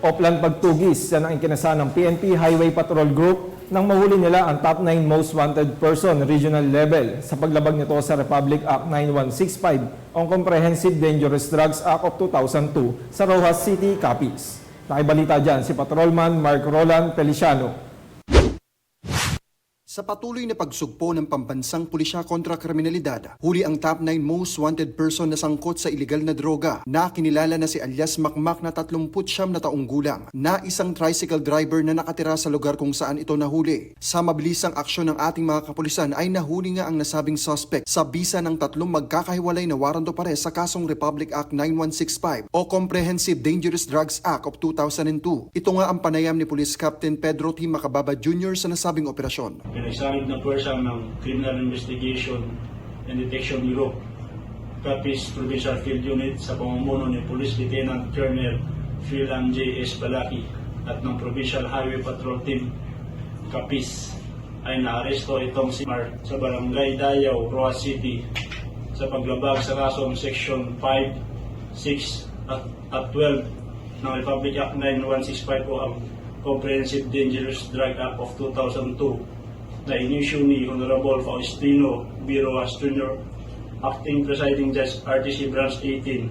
Oplan Pagtugis, yan ang ikinasa ng PNP Highway Patrol Group nang mahuli nila ang top 9 most wanted person regional level sa paglabag nito sa Republic Act 9165 o Comprehensive Dangerous Drugs Act of 2002 sa Rojas City, Capiz. Nakibalita dyan si Patrolman Mark Roland Feliciano. Sa patuloy na pagsugpo ng pambansang pulisya kontra kriminalidad, huli ang top 9 most wanted person na sangkot sa iligal na droga na kinilala na si alias Makmak na 39 na taong gulang na isang tricycle driver na nakatira sa lugar kung saan ito nahuli. Sa mabilisang aksyon ng ating mga kapulisan ay nahuli nga ang nasabing suspect sa bisa ng tatlong magkakahiwalay na waranto pare sa kasong Republic Act 9165 o Comprehensive Dangerous Drugs Act of 2002. Ito nga ang panayam ni Police Captain Pedro T. Macababa Jr. sa nasabing operasyon. Pinagsanib na pwersa ng Criminal Investigation and Detection Bureau, Capiz Provincial Field Unit sa pamumuno ni Police Lieutenant Colonel Philan J. S. Balaki at ng Provincial Highway Patrol Team, Capiz, ay naaresto itong si Mark sa Barangay Dayaw, Roa City sa paglabag sa kasong Section 5, 6 at, at 12 ng Republic Act 9165 o ang Comprehensive Dangerous Drug Act of 2002 na inisyu ni Honorable Faustino Biroas Jr., Acting Presiding Judge RTC Branch 18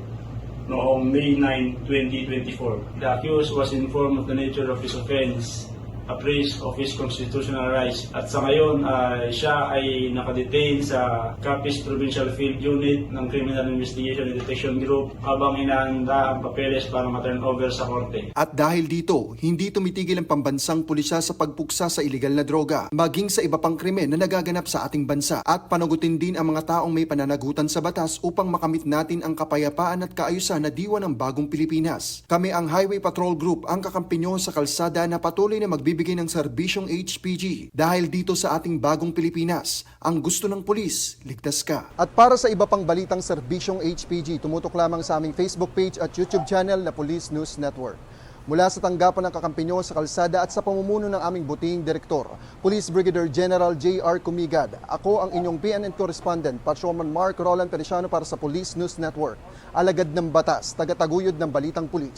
noong May 9, 2024. The accused was informed of the nature of his offense, appraised of his constitutional rights, at sa ngayon ay siya ay nakadetain sa Capiz Provincial Field Unit ng Criminal Investigation and Detection Group habang inaanda ang papeles para ma-turn over sa korte. At dahil dito, hindi tumitigil ang pambansang pulisya sa pagpuksa sa iligal na droga, maging sa iba pang krimen na nagaganap sa ating bansa at panagutin din ang mga taong may pananagutan sa batas upang makamit natin ang kapayapaan at kaayusan na diwa ng bagong Pilipinas. Kami ang Highway Patrol Group ang kakampi nyo sa kalsada na patuloy na magbibigay ng serbisyong HPG. Dahil dito sa ating bagong Pilipinas, ang gusto ng pulis, ligtas ka. At para sa iba pang balitang serbisyong HPG, tumutok lamang sa aming Facebook page at YouTube channel na Police News Network. Mula sa tanggapan ng kakampi sa kalsada at sa pamumuno ng aming buting direktor, Police Brigadier General J.R. Kumigad, ako ang inyong PNN correspondent, Patrolman Mark Roland Feliciano para sa Police News Network. Alagad ng batas, tagataguyod ng balitang pulis.